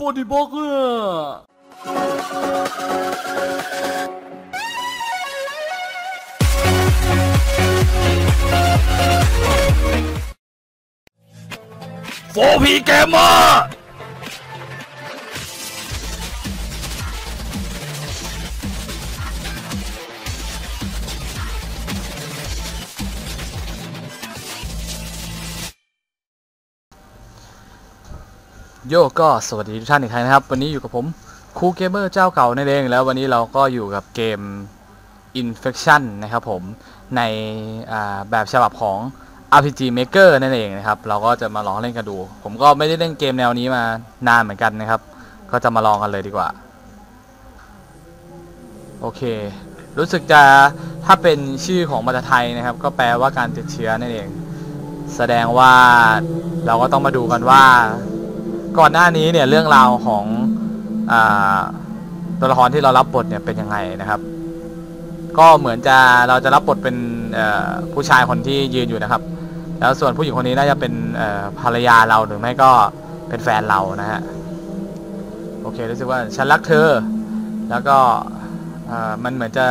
for the burger โฟพี โยก็สวัสดีทุกท่านอีกครั้งนะครับ วันนี้อยู่กับผมคูเกมเมอร์เจ้าเก่านั่นเองแล้ววันนี้เราก็อยู่กับเกม Infection นะครับผมในแบบฉบับของ RPG Maker นั่นเองนะครับ เราก็จะมาลองเล่นกันดู ผมก็ไม่ได้เล่นเกมแนวนี้มานานเหมือนกันนะครับ ก็จะมาลองกันเลยดีกว่า โอเค รู้สึกจะถ้าเป็นชื่อของภาษาไทยนะครับ ก็แปลว่าการติดเชื้อนั่นเอง แสดงว่าเราก็ต้องมาดูกันว่า ก่อนหน้านี้เนี่ยเรื่องราวของอตัวละครที่เรารับบทเนี่ยเป็นยังไงนะครับ ก็เหมือนจะเราจะรับบทเป็นผู้ชายคนที่ยืนอยู่นะครับ แล้วส่วนผู้หญิงคนนี้น่าจะเป็นภรรยาเราหรือไม่ก็เป็นแฟนเรานะฮะโอเครู้สึกว่าฉันรักเธอ แล้วก็มันเหมือนจะ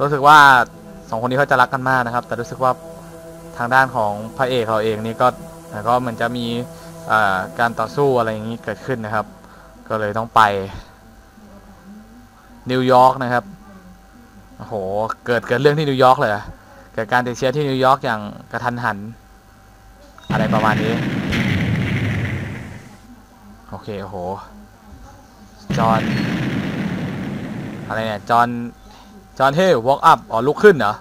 รู้สึกว่าสองคนนี้เขาจะรักกันมากนะครับ แต่รู้สึกว่า ทางด้านของพระเอกเราเองนี่ก็ก็เหมือนจะมีการต่อสู้อะไรอย่างนี้เกิดขึ้นนะครับ ก็เลยต้องไปนิวยอร์กนะครับโอ้โหเกิดเกิดเรื่องที่นิวยอร์กเลยเกิดการติดเชื้อที่นิวยอร์กอย่างกระทันหัน อะไรประมาณนี้ โอเคโอ้โหจอนอะไรเนี่ยจอนจอนเฮ้วอล์กอัพอ๋อลุกขึ้นเหรอ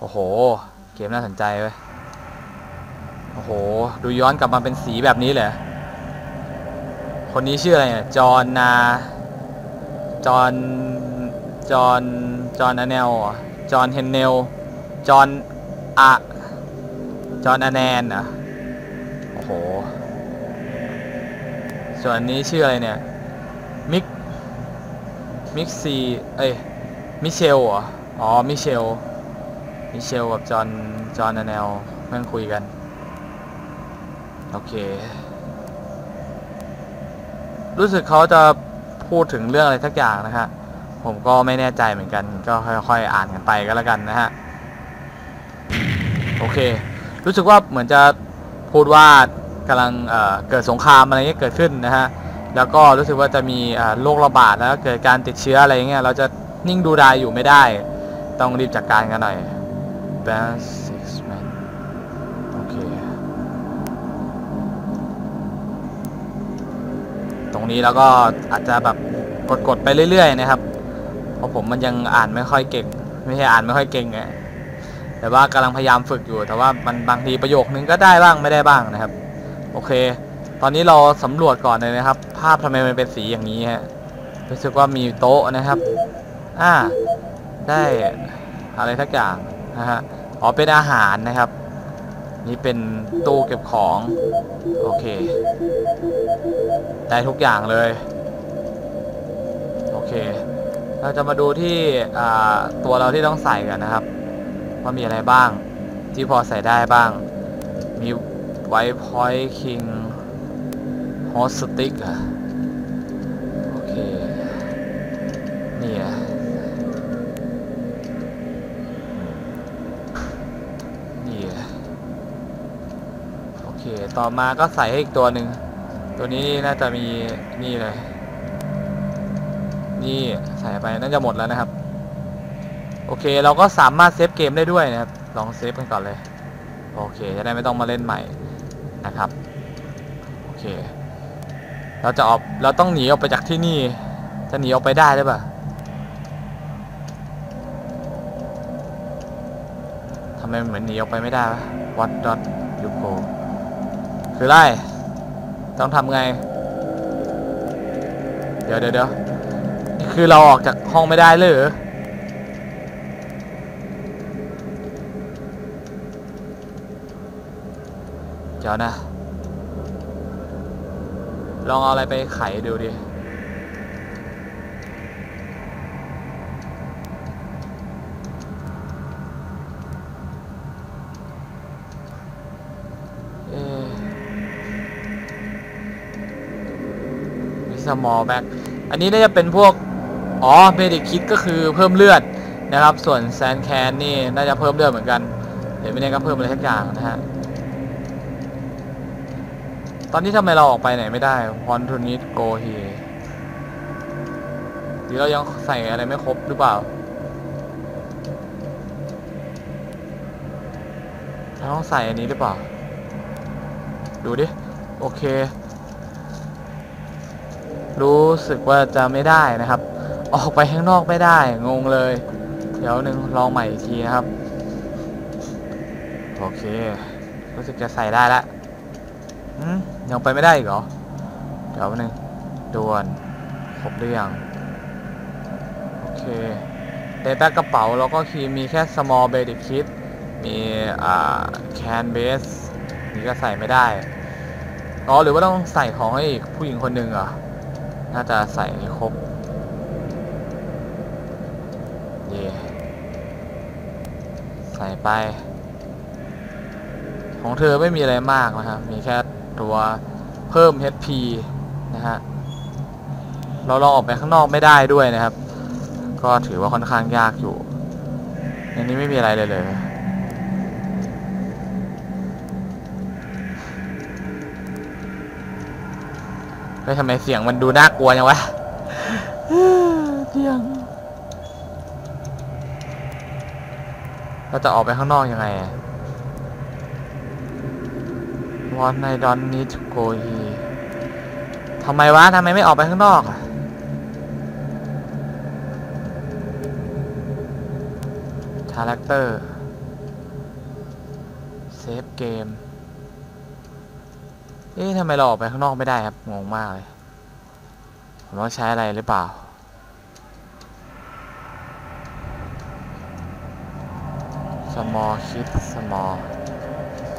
โอ้โห เกมน่าสนใจเว้ย โอ้โห ดูย้อนกลับมาเป็นสีแบบนี้เลยคนนี้ชื่ออะไรเนี่ย จอห์นนา จอห์น จอห์น จอห์นอเนลเหรอจอห์นเฮนเนล จอห์นอะจอห์นอแนนอะโอ้โห ส่วนนนี้ชื่ออะไรเนี่ย มิก มิกซี เอ้ย มิเชลเหรอ อ๋อ มิเชล มิเชลกับจอห์นจอห์นแนลแม่งคุยกัน โอเค รู้สึกเขาจะพูดถึงเรื่องอะไรสักอย่างนะฮะ ผมก็ไม่แน่ใจเหมือนกัน ก็ค่อยๆอ่านกันไปก็แล้วกันนะฮะ โอเค รู้สึกว่าเหมือนจะพูดว่ากำลังเเกิดสงครามอะไรเงี้ยเกิดขึ้นนะฮะ แล้วก็รู้สึกว่าจะมีโรคระบาดแล้วเกิดการติดเชื้ออะไรเงี้ย เราจะนิ่งดูดายอยู่ไม่ได้ ต้องรีบจัดการกันหน่อย Best Six Man โอเค ตรงนี้แล้วก็อาจจะแบบกดๆไปเรื่อยๆนะครับ เพราะผมมันยังอ่านไม่ค่อยเก่ง ไม่ใช่อ่านไม่ค่อยเก่งไงแต่ว่ากำลังพยายามฝึกอยู่ แต่ว่ามันบางทีประโยคนึงก็ได้บ้างไม่ได้บ้างนะครับ โอเค ตอนนี้เราสำรวจก่อนเลยนะครับ ภาพทำไมมันเป็นสีอย่างนี้ฮะรู้สึกว่ามีโต๊ะนะครับ อ่า ได้อะไรทักอย่าง นะฮะอ๋อเป็นอาหารนะครับ นี่เป็นตู้เก็บของ โอเค ได้ทุกอย่างเลย โอเค เราจะมาดูที่ตัวเราที่ต้องใส่กันนะครับ ว่ามีอะไรบ้าง ที่พอใส่ได้บ้าง มีไวท์พอยต์คิงฮอสติกอะ ต่อมาก็ใส่ให้อีกตัวหนึ่ง ตัวนี้น่าจะมีนี่เลย นี่ใส่ไปน่าจะหมดแล้วนะครับ โอเคเราก็สามารถเซฟเกมได้ด้วยนะครับ ลองเซฟกันก่อนเลย โอเค จะได้ไม่ต้องมาเล่นใหม่นะครับ โอเค เราจะออก เราต้องหนีออกไปจากที่นี่ จะหนีออกไปได้หรือเปล่าทำไมเหมือนหนีออกไปไม่ได้วะ What dot you go คื คือไรต้องทำไง เดี๋ยวเดี๋ยวเดี๋ยวคือเราออกจากห้องไม่ได้เลยหรือเดี๋ยวนะ ลองเอาอะไรไปไขดูดิ โ small back อันนี้น่าจะเป็นพวก อ๋อเมดิคิดก็คือเพิ่มเลือดนะครับ ส่วนแซนแคนนี่น่าจะเพิ่มเลือดเหมือนกันเดี๋ยวไม่ได้ก็เพิ่มอะไรสักอย่างนะฮะ ตอนนี้ทำไมเราออกไปไหนไม่ได้ want to need go here หรือเรายังใส่อะไรไม่ครบหรือเปล่าเราต้องใส่อันนี้หรือเปล่า ดูดิ โอเค รู้สึกว่าจะไม่ได้นะครับ ออกไปข้างนอกไม่ได้ งงเลย เดี๋ยวหนึ่งลองใหม่อีกทีนะครับ โอเค รู้สึกจะใส่ได้แล้วยังไปไม่ได้อีกเหรอ เดี๋ยวหนึ่งด่วนครบหรือยังโอเคเดต้ากระเป๋าแล้วก็คีมีแค่ small basic kit มีอ่า can base นี่ก็ใส่ไม่ได้ อ๋อ หรือว่าต้องใส่ของให้อีกผู้หญิงคนหนึ่งเหรอ น่าจะใส่ให้ครบเย่ใส่ไป ของเธอไม่มีอะไรมากนะครับ มีแค่ตัวเพิ่ม HP นะฮะ เราลองออกไปข้างนอกไม่ได้ด้วยนะครับ ก็ถือว่าค่อนข้างยากอยู่ในนี้ไม่มีอะไรเลยเลย เฮ้ยทำไมเสียงมันดูน่ากลัวจังวะเสียงเราจะออกไปข้างนอกยังไงวันในดอนนิ d โกฮีทำไมวะทำไมไม่ออกไปข้างนอกอะคาแรคเตอร์เซฟเกม เอ๊ะทำไมเราออกไปข้างนอกไม่ได้ครับ งงมากเลย ผมต้องใช้อะไรหรือเปล่า small kid small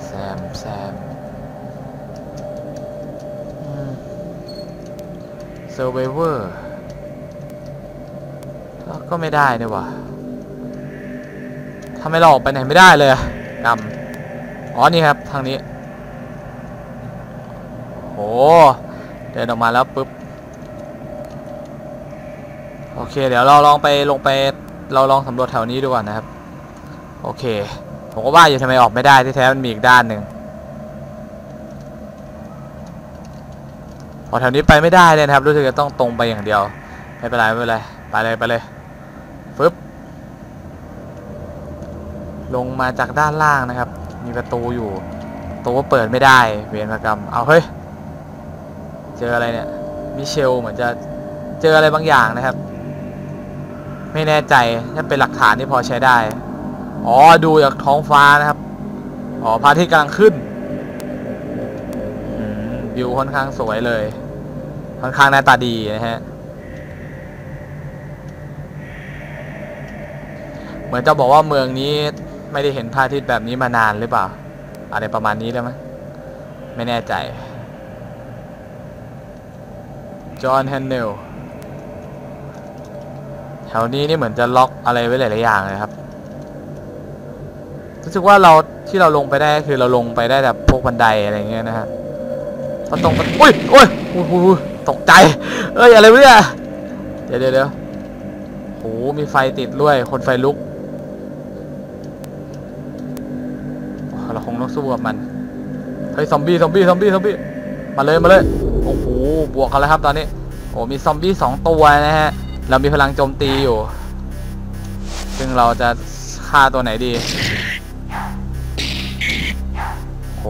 sam sam อืม survivor ก็ไม่ได้เนี่ยวะทำไมเราออกไปไหนไม่ได้เลยอะกำอ๋อ นี่ครับ ทางนี้ เดินออกมาแล้วปุ๊บโอเค เดี๋ยวเราลองไปลงไปเราลองสำรวจแถวนี้ดูก่อนนะครับ โอเค ผมก็ว่าอยู่ทำไมออกไม่ได้ที่แท้มันมีอีกด้านหนึ่งพอแถวนี้ไปไม่ได้เลยนะครับ รู้สึกจะต้องตรงไปอย่างเดียว ไม่เป็นไรไม่เป็นไรไปเลยไปเลยฟึบลงมาจากด้านล่างนะครับ มีประตูอยู่ประตูก็เปิดไม่ได้ เวรกรรมเอาเฮ้ย เจออะไรเนี่ยมิเชลเหมือนจะเจออะไรบางอย่างนะครับ ไม่แน่ใจถ้าเป็นหลักฐานที่พอใช้ได้ อ๋อดูจากท้องฟ้านะครับ อ๋อพระอาทิตย์กำลังขึ้นอืมวิวค่อนข้างสวยเลย ค่อนข้างหน้าตาดีนะฮะเหมือนจะบอกว่าเมืองนี้ไม่ได้เห็นพระอาทิตย์แบบนี้มานานหรือเปล่าอะไรประมาณนี้ได้ไหมไม่แน่ใจ จอห์นแฮนเนลแถวนี้นี่เหมือนจะล็อกอะไรไว้หลาย ๆ อย่างเลยครับ รู้สึกว่าเราที่เราลงไปได้คือเราลงไปได้แบบพวกบันไดอะไรเงี้ยนะฮะก็ตรงกันอุ้ยอุ้ยอุ้ยอุ้ยอุ้ยตกใจ เอ้ย อะไรเนี่ย เดี๋ยวเดี๋ยวเดี๋ยวโห มีไฟติดด้วย คนไฟลุก เราคงต้องสู้กับมัน เฮ้ย ซอมบี้ ซอมบี้ ซอมบี้ ซอมบี้ มาเลยมาเลย โอ้โห บวกกันแล้วครับตอนนี้ โอ้มีซอมบี้สองตัวนะฮะ เรามีพลังโจมตีอยู่ ซึ่งเราจะฆ่าตัวไหนดี โห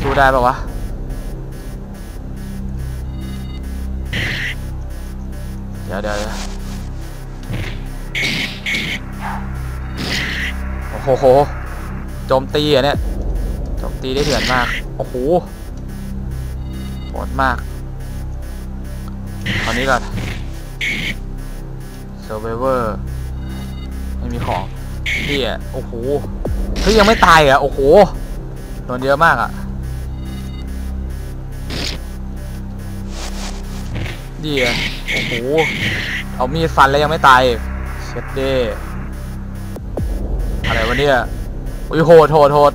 สู้ได้ปะวะ เดี๋ยวเดี๋ยวเดี๋ยวโอ้โห โจมตีอะเนี่ย โจมตีได้เถื่อนมาก โอ้โหโหดมากตอนนี้ก่อน Survivor ไม่มีของนี่อะโอ้โหเฮ้ยยังไม่ตายอะ โอ้โหโดนเยอะมากอะดีอะโอ้โห เอามีดฟันแล้วยังไม่ตายเช็ดเด้อะไรวะเนี่ย อุ้ยโหดโหดโหด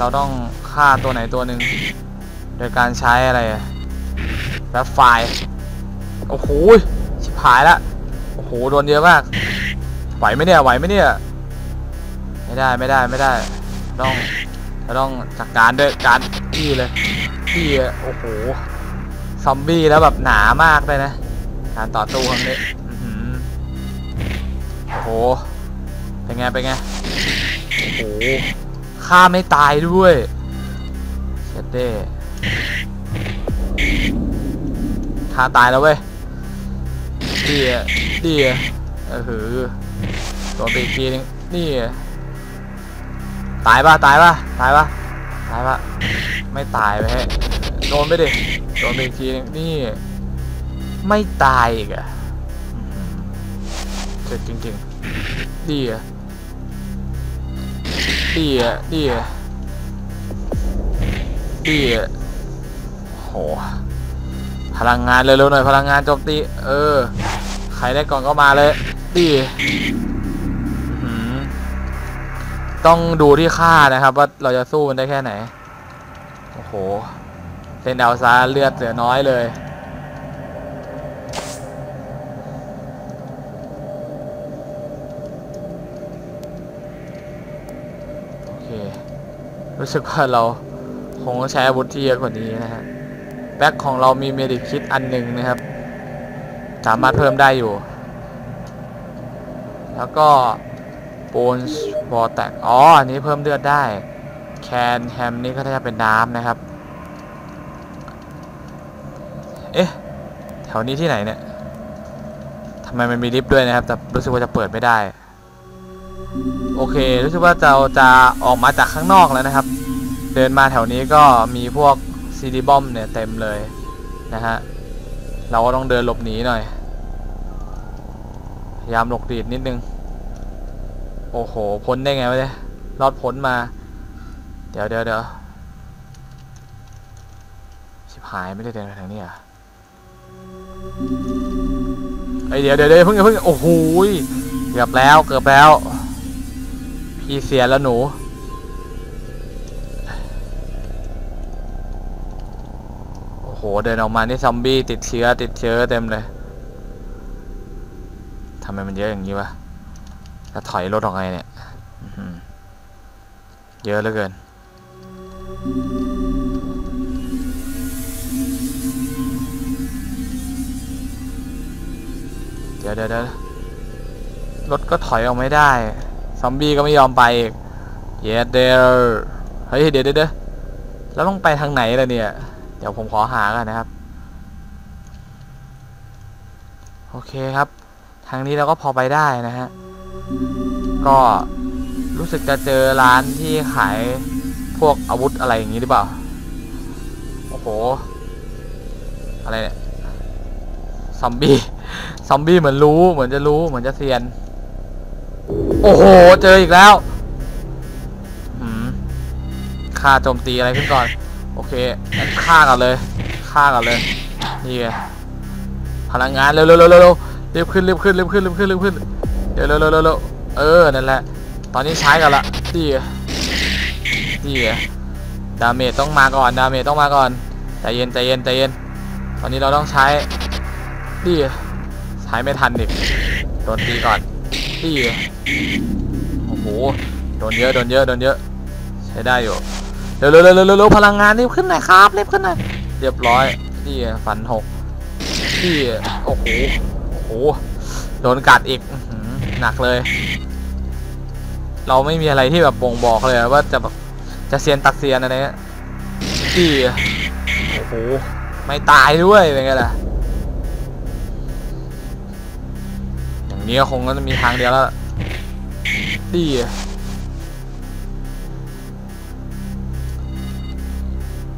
เราต้องฆ่าตัวไหนตัวหนึ่งโดยการใช้อะไรแบบไฟโอ้โหชิบหายละโอ้โหโดนเยอะมากไหวไหมเนี่ยไหวไหมเนี่ยไม่ได้ไม่ได้ไม่ได้ต้องเราต้องจัดการด้วยการที่เลยที่โอ้โหซอมบี้แล้วแบบหนามากเลยนะการต่อสู้ครั้งนี้โอ้โหเป็นไงเป็นไงโอ้โห ฆ่าไม่ตายด้วยเช็ดเด้ฆ่าตายแล้วเว้ยดีอะดีอะเออหือโดนไปอีกทีนึงนี่ตายป่ะตายป่ะตายป่ะตายป่ะไม่ตายไปให้โดนไปดิโดนไปอีกทีนึงนี่ไม่ตายอีกอะเจ็บจริงๆดีอะ ดีอะดีอะดีอะโห พลังงานเร็วๆหน่อย พลังงานโจมตี เออ ใครได้ก่อนก็มาเลยดีอื้อหือต้องดูที่ค่านะครับ ว่าเราจะสู้มันได้แค่ไหน โอ้โหเซนเดลซาเลือดเหลือน้อยเลย โอเค รู้สึกว่าเราคงใช้อาวุธที่เยอะกว่านี้นะฮะแบ็คของเรามีเมดิคิดอันหนึ่งนะครับ สามารถเพิ่มได้อยู่ แล้วก็ปูนบอแตกอ๋อ อันนี้เพิ่มเลือดได้ แคนแฮมนี่ก็จะเป็นน้ำนะครับ เอ๊ะ แถวนี้ที่ไหนเนี่ยทำไมมันมีลิฟต์ด้วยนะครับ แต่รู้สึกว่าจะเปิดไม่ได้ โอเครู้สึกว่าเราจะออกมาจากข้างนอกแล้วนะครับ เดินมาแถวนี้ก็มีพวกซีดีบอมเนี่ยเต็มเลยนะฮะเราก็ต้องเดินหลบหนีหน่อยพยายามหลบดีดนิดนึง โอ้โหพ้นได้ไงวะเนี่ยรอดพ้นมา เดี๋ยวเดี๋ยวเดี๋ยวชิบหายไม่ได้เดินไปทางนี้อะไอเดี๋ยวเดี๋ยวเดี๋ยวเพิ่งเพิ่งโอ้โหเกือบแล้วเกือบแล้ว พี่เสียแล้วหนู โอ้โห เดินออกมานี่ซอมบี้ติดเชื้อติดเชื้อเต็มเลยทำไมมันเยอะอย่างนี้วะจะถอยรถออกไงเนี่ยเยอะเหลือเกิน เดี๋ยวเดี๋ยวเดี๋ยวรถก็ถอยออกไม่ได้ ซอมบี้ก็ไม่ยอมไปอีกเยสเดอร์เฮ้ยเดดเดี๋ยวเดี๋ยวแล้วต้องไปทางไหนล่ะเนี่ย เดี๋ยวผมขอหากันนะครับ โอเคครับ ทางนี้เราก็พอไปได้นะฮะ ก็รู้สึกจะเจอร้านที่ขายพวกอาวุธอะไรอย่างนี้หรือเปล่า โอ้โห อะไรเนี่ย ซอมบี้ ซอมบี้เหมือนรู้ เหมือนจะรู้ เหมือนจะเซียน โอ้โห เจออีกแล้วค่าโจมตีอะไรขึ้นก่อน โอเคงั้นฆ่ากันเลยฆ่ากันเลย นี่ไงพลังงานเร็วเร็วเร็วเร็วรีบขึ้นรีบขึ้นรีบขึ้นรีบขึ้นรีบขึ้นเดี๋ยวเร็วเร็วเร็วเร็วเออ นั่นแหละ ตอนนี้ใช้กันละดีไงดีไงดาเมจต้องมาก่อน ดาเมจต้องมาก่อนใจเย็นใจเย็นใจเย็น ตอนนี้เราต้องใช้ดีไงใช้ไม่ทันอีกโดนตีก่อน ดีไงโอ้โหโดนเยอะโดนเยอะโดนเยอะใช้ได้อยู่เร็วเร็วเร็วเร็วเร็วพลังงานรีบขึ้นหน่อยครับรีบขึ้นหน่อยเรียบร้อยดีไงฟันหกดีไงโอ้โหโอ้โหโดนกัดอีกหนักเลย เราไม่มีอะไรที่แบบบ่งบอกเลยว่าจะแบบจะเซียนตักเซียนอะไรเงี้ยดีอะโอ้โหไม่ตายด้วยเป็นไงล่ะ นี้ก็คงก็จะมีทางเดียวแล้วดี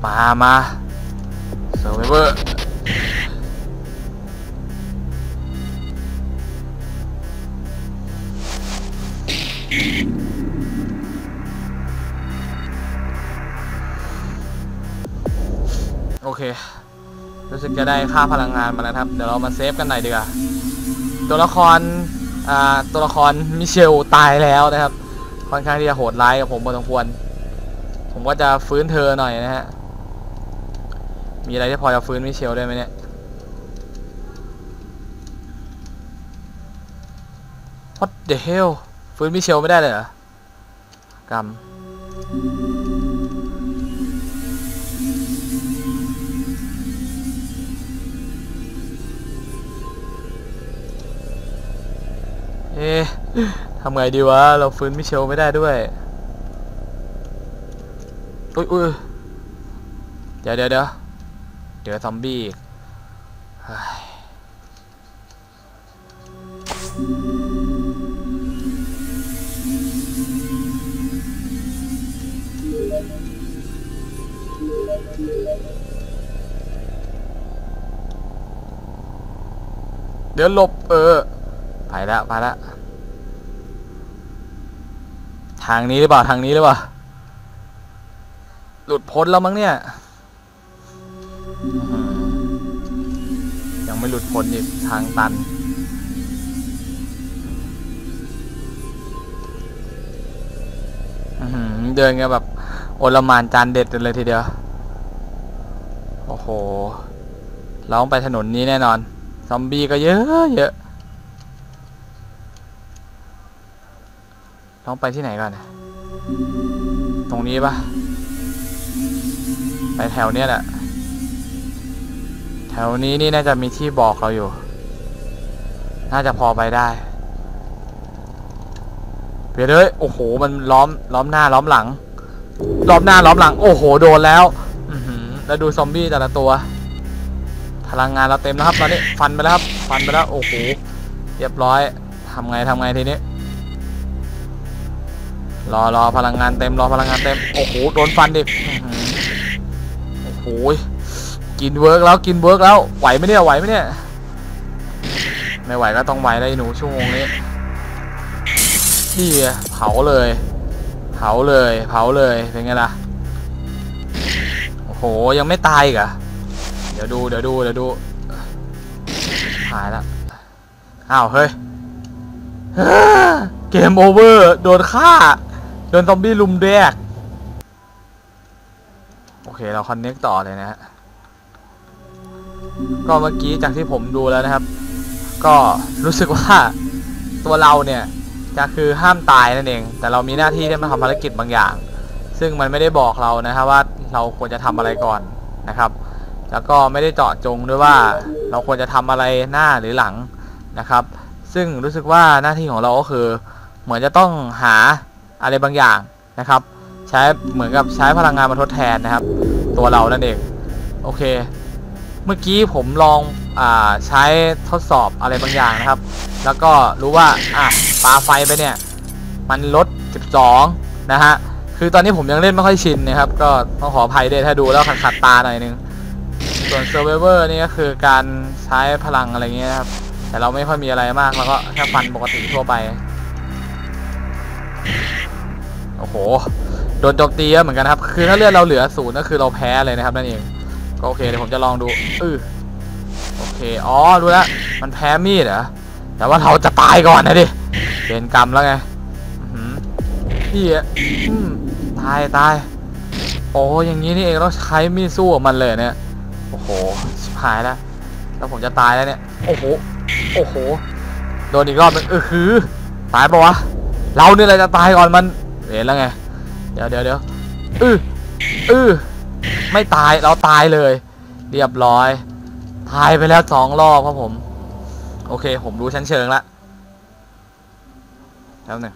มามาเซอร์ไวเวอร์โอเค รู้สึกจะได้ค่าพลังงานมาแล้วครับ เดี๋ยวเรามาเซฟกันหน่อยดีกว่า ตัวละครอ่าตัวละครมิเชลตายแล้วนะครับ ค่อนข้างที่จะโหดร้ายกับผมพอสมควร ผมก็จะฟื้นเธอหน่อยนะฮะ มีอะไรที่พอจะฟื้นมิเชลได้ไหมเนี่ย What the hell ฟื้นมิเชลไม่ได้เลยเหรอกรรม อ๊ะทำไงดีวะ เราฟื้นมิเชลไม่ได้ด้วยอุ้ยอุ้ยเดี๋ยวเดี๋ยวเดี๋ยวเดี๋ยวซอมบี้เดี๋ยวหลบเออ ไปแล้วไปแล้วทางนี้หรือเปล่าทางนี้หรือเปล่าหลุดพ้นแล้วมั้งเนี่ยยังไม่หลุดพ้นอีกทางตัน เดินกันแบบโอลมานจานเด็ดเลยทีเดียว โอ้โหเราต้องไปถนนนี้แน่นอน ซอมบี้ก็เยอะเยอะ ต้องไปที่ไหนก่อนนะตรงนี้ปะไปแถวเนี้ยแหละ แถวนี้นี่น่าจะมีที่บอกเราอยู่ น่าจะพอไปได้เดี๋ยวเลยโอ้โห มันล้อม ล้อมหน้า ล้อมหลัง ล้อมหน้า ล้อมหลัง โอ้โห โดนแล้วแล้วดูซอมบี้แต่ละตัว พลังงานเราเต็มแล้วครับ ตอนนี้ ฟันไปแล้วครับ ฟันไปแล้ว โอ้โห เรียบร้อย ทำไงทำไงทีนี้ รอรอพลังงานเต็มรอพลังงานเต็ม โอ้โห โดนฟันดิโอ้โห กินเวิร์กแล้วกินเวิร์กแล้ว ไหวไหมเนี่ย ไหวไหมเนี่ย ไม่ไหวก็ต้องไหวเลยหนูชั่วโมงนี้นี่เผาเลย เผาเลย เผาเลย เป็นไงล่ะ โอ้โห ยังไม่ตายอีกเหรอเดี๋ยวดู เดี๋ยวดู เดี๋ยวดู หายล้วอ้าว เฮ้ยเกมโอเวอร์ โดนฆ่า โดนซอมบี้ลุมแดก โอเคเราคอนเน็กต่อเลยนะฮะ ก็เมื่อกี้จากที่ผมดูแล้วนะครับ ก็รู้สึกว่าตัวเราเนี่ยจะคือห้ามตายนั่นเอง แต่เรามีหน้าที่ที่มาทำภารกิจบางอย่าง ซึ่งมันไม่ได้บอกเรานะครับว่าเราควรจะทำอะไรก่อนนะครับ แล้วก็ไม่ได้เจาะจงด้วยว่าเราควรจะทำอะไรหน้าหรือหลังนะครับ ซึ่งรู้สึกว่าหน้าที่ของเราก็คือ เหมือนจะต้องหา อะไรบางอย่างนะครับ ใช้เหมือนกับใช้พลังงานมาทดแทนนะครับ ตัวเรานั่นเองโอเค เมื่อกี้ผมลองอาใช้ทดสอบอะไรบางอย่างนะครับ แล้วก็รู้ว่าอะปาไฟไปเนี่ย มันลด 12 นะฮะคือตอนนี้ผมยังเล่นไม่ค่อยชินนะครับ ก็ต้องขออภัยด้วยถ้าดูแล้วขัดขัดตาหน่อยนึงส่วน Survivor นี่ก็คือการใช้พลังอะไรเงี้ยครับ แต่เราไม่ค่อยมีอะไรมากเราก็แค่ฟันปกติทั่วไป โอ้โห โดนโจมตีเยอะเหมือนกันครับ คือถ้าเลือดเราเหลือศูนย์ก็คือเราแพ้เลยนะครับนั่นเอง ก็โอเคเดี๋ยวผมจะลองดูอือโอเค อ๋อ รู้แล้ว มันแพ้มีดเหรอ แต่ว่าเราจะตายก่อนนะดิเป็นกรรมแล้วไงพี่อะตายตาย โอ้อย่างนี้นี่เองต้องใช้มีดสู้กับมันเลยเนี่ย โอ้โหชิบหายแล้ว แล้วผมจะตายแล้วเนี่ย โอ้โห โอ้โห โดนอีกรอบนึงเออคือ ตายปะวะ เราเนี่ยแหละจะตายก่อนมัน เห็นแล้วไง เดี๋ยวเดี๋ยวเดี๋ยวอืออือไม่ตายเราตายเลย เรียบร้อยตายไปแล้วสองรอบครับผม โอเค ผมรู้ชั้นเชิงละแล้วหนึ่ง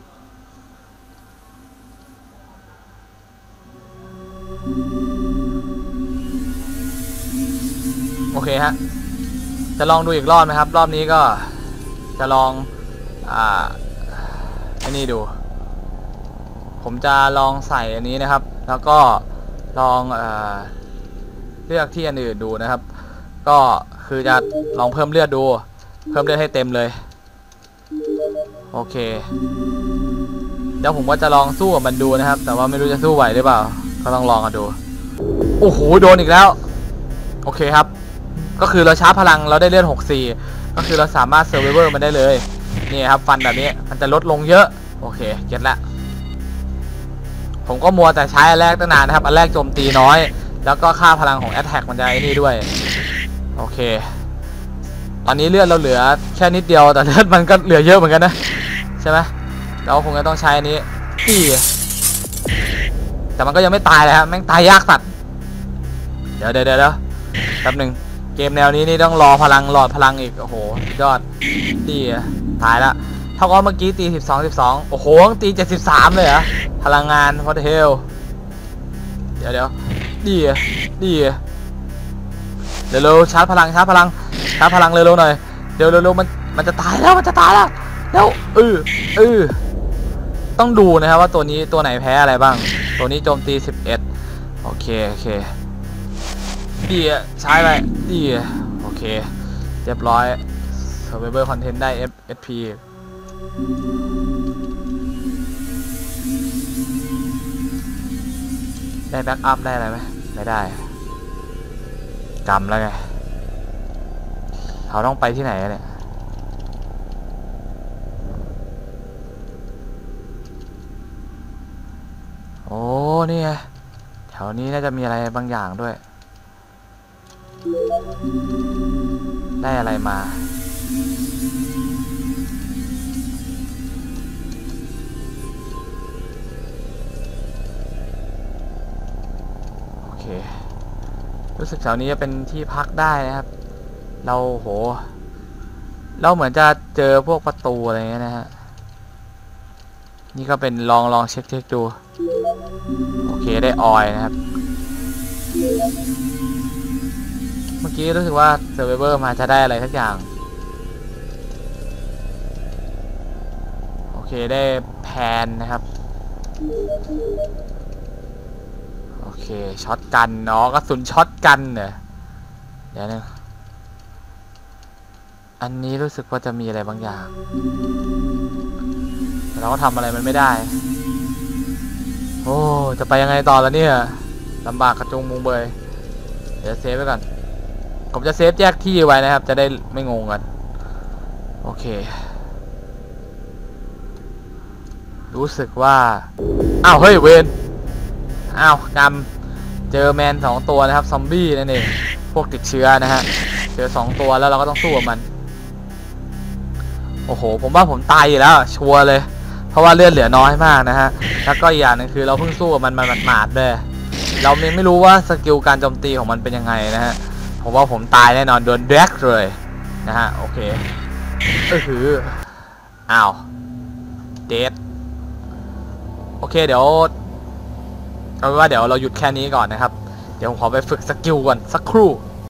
โอเคฮะ จะลองดูอีกรอบไหมครับ รอบนี้ก็จะลอง อ่าไอ้นี่ดู ผมจะลองใส่อันนี้นะครับ แล้วก็ลองเอเลือกที่อันอื่นดูนะครับ ก็คือจะลองเพิ่มเลือดดู เพิ่มเลือดให้เต็มเลย โอเค เดี๋ยวผมก็จะลองสู้กับมันดูนะครับ แต่ว่าไม่รู้จะสู้ไหวหรือเปล่า ก็ต้องลองกันดู โอ้โห โดนอีกแล้ว โอเคครับ ก็คือเราชาร์จพลังเราได้เลือด64 ก็คือเราสามารถเซอร์ไวเวอร์มันได้เลย นี่ครับ ฟันแบบนี้ มันจะลดลงเยอะ โอเค เก็ตละโผมก็มัวแต่ใช้อันแรกตั้งนานนะครับ อันแรกโจมตีน้อย แล้วก็ค่าพลังของแอตแทกมันจะไอ้นี่ด้วย โอเค ตอนนี้เลือดเราเหลือแค่นิดเดียว แต่เลือดมันก็เหลือเยอะเหมือนกันนะ ใช่ไหมเราคงจะต้องใช้อันนี้อีแต่มันก็ยังไม่ตายเลยครับแม่งตายยากสัตว์เดี๋ยวเดี๋ยวเดี๋ยวแป๊บหนึ่งเกมแนวนี้นี่ต้องรอพลังหลอดพลังอีก โอ้โหยอดดีตายละ เท่ากับเมื่อกี้ตี 12 12 โอ้โหตี 73 เลยเหรอ พลังงานพอเทล เดี๋ยวเดี๋ยวดีอะดีอะเร็วๆชาร์จพลังชาร์จพลังชาร์จพลังเร็วๆหน่อย เดี๋ยวเร็วๆมันมันจะตายแล้วมันจะตายแล้วแล้วเออเออต้องดูนะครับว่าตัวนี้ตัวไหนแพ้อะไรบ้าง ตัวนี้โจมตี 11 โอเคโอเคดีอะใช้ไปดีอะโอเค เรียบร้อย Survivor Content ได้ F SP ได้แบ็กอัพได้อะไรไหมไม่ได้กำแล้วไงเขาต้องไปที่ไหนเนี่ยโอ้นี่ไงแถวนี้น่าจะมีอะไรบางอย่างด้วย ได้อะไรมา รู้สึกแถวนี้จะเป็นที่พักได้นะครับ เราโห เราเหมือนจะเจอพวกประตูอะไรเงี้ยนะฮะ นี่ก็เป็นลองลองเช็คเช็คดู โอเคได้ออยนะครับ เมื่อกี้รู้สึกว่าเซอร์ไวเวอร์มาจะได้อะไรสักอย่าง โอเคได้แพนนะครับ เคช็อตกันเนาะกระสุนช็อตกันเนอะเดี๋ยวนะอันนี้รู้สึกว่าจะมีอะไรบางอย่างแต่เราก็ทำอะไรมันไม่ได้ โอ้จะไปยังไงต่อแล้วเนี่ยลำบากกระจุงมุงเบยเดี๋ยวเซฟไว้ก่อนผมจะเซฟแยกที่ไว้นะครับ จะได้ไม่งงกัน โอเค รู้สึกว่า อ้าว เฮ้ย เวนอ้าวกำ เจอแมนสองตัวนะครับซอมบี้นั่นเองพวกติดเชื้อนะฮะเจอสองตัวแล้วเราก็ต้องสู้กับมัน โอ้โห ผมว่าผมตายอยู่แล้ว ชัวร์เลย เพราะว่าเลือดเหลือน้อยมากนะฮะแล้วก็อีกอย่างหนึงคือเราเพิ่งสู้กับมันมันหมาดๆด้วยเรายังไม่รู้ว่าสกิลการโจมตีของมันเป็นยังไงนะฮะผมว่าผมตายแน่นอนโดนแดกเลยนะฮะโอเคเออคืออ้าวเดดโอเคเดี๋ยว เอาเป็นว่าเดี๋ยวเราหยุดแค่นี้ก่อนนะครับ เดี๋ยวผมขอไปฝึกสกิลก่อนสักครู่